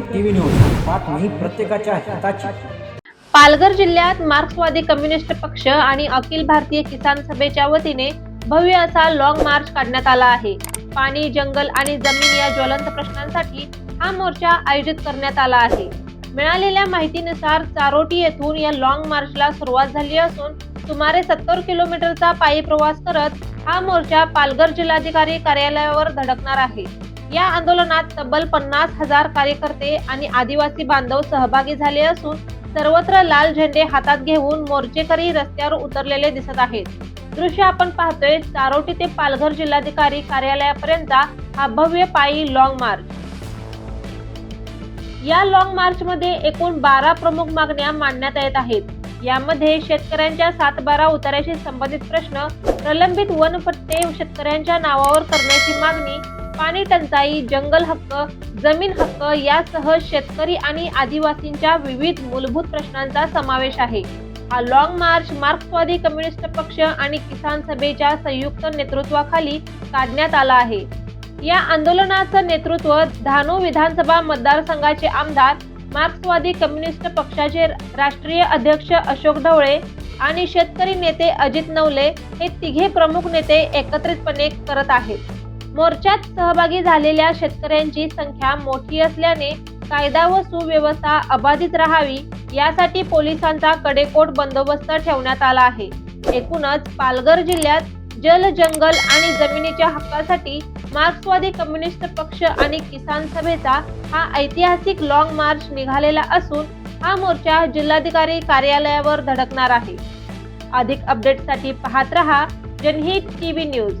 TV news. बातमी प्रत्येकाच्या हिताची. पालघर जिल्ह्यात मार्क्सवादी कम्युनिस्ट पक्ष आणि अखिल भारतीय किसान सभेच्या वतीने भव्य असा लॉंग मार्च काढण्यात आला आहे. पाणी जंगल आणि जमीन या ज्वलंत प्रश्नांसाठी हा मोर्चा आयोजित करण्यात आला आहे. मिळालेल्या माहितीनुसार चारोटी येथून या लॉंग मार्चला सुरुवात झाली असून सुमारे सत्तर किलोमीटरचा पायी प्रवास करत हा मोर्चा पालघर जिल्हाधिकारी कार्यालयावर धडकणार आहे. या आंदोलनात तब्बल पन्नास हजार कार्यकर्ते आणि आदिवासी बांधव सहभागी झाले असून सर्वत्र लाल झेंडे हातात घेऊन मोर्चेकरी रस्त्यावर उतरलेले दिसत आहेत. दृश्य आपण पाहतोय चारोटी ते पालघर जिल्हाधिकारी कार्यालयापर्यंत हा भव्य पायी लॉंग मार्च या लॉंग मार्च मध्ये एकूण बारा प्रमुख मागण्या मांडण्यात येत आहेत. यामध्ये शेतकऱ्यांच्या सातबारा उतार्याशी संबंधित प्रश्न प्रलंबित वनपट्टे शेतकऱ्यांच्या नावावर करण्याची मागणी पाणी टंचाई जंगल हक्क जमीन हक्क यासह शेतकरी आणि आदिवासींच्या विविध मूलभूत प्रश्नांचा समावेश आहे. हा लॉंग मार्च मार्क्सवादी कम्युनिस्ट पक्ष आणि किसान सभेच्या संयुक्त नेतृत्वाखाली काढण्यात आला आहे. या आंदोलनाचं नेतृत्व धानू विधानसभा मतदारसंघाचे आमदार मार्क्सवादी कम्युनिस्ट पक्षाचे राष्ट्रीय अध्यक्ष अशोक ढवळे आणि शेतकरी नेते अजित नवले हे तिघे प्रमुख नेते एकत्रितपणे करत आहेत. मोर्चात सहभागी झालेल्या शेतकऱ्यांची संख्या मोठी असल्याने कायदा व सुव्यवस्था अबाधित राहावी यासाठी पोलिसांचा कडेकोट बंदोबस्त ठेवण्यात आला आहे. एकूणच पालघर जिल्ह्यात जल जंगल आणि जमिनीच्या हक्कासाठी मार्क्सवादी कम्युनिस्ट पक्ष आणि किसान सभेचा हा ऐतिहासिक लॉंग मार्च निघालेला असून हा मोर्चा जिल्हाधिकारी कार्यालयावर धडकणार आहे. अधिक अपडेटसाठी पाहत रहा Janhit TV news